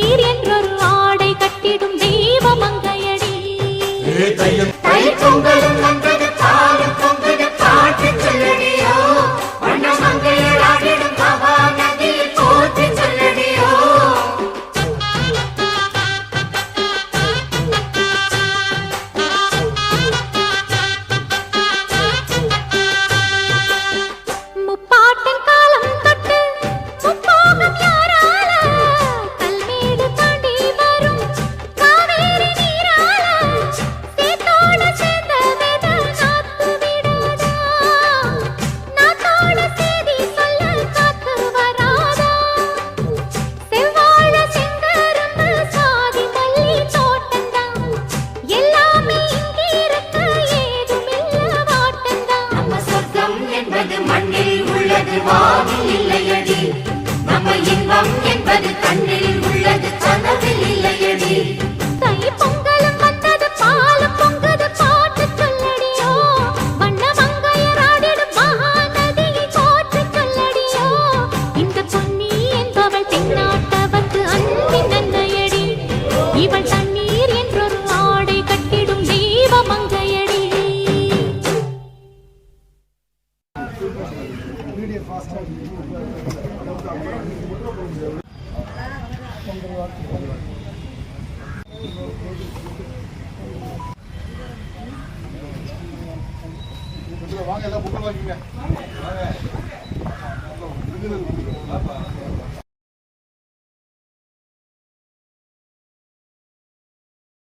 நீர் என்றொரு ஆடை கட்டிடும் தெய்வ மங்கையடி. வாங்க எல்லாம் புக்கு வாங்கிங்க வாங்க.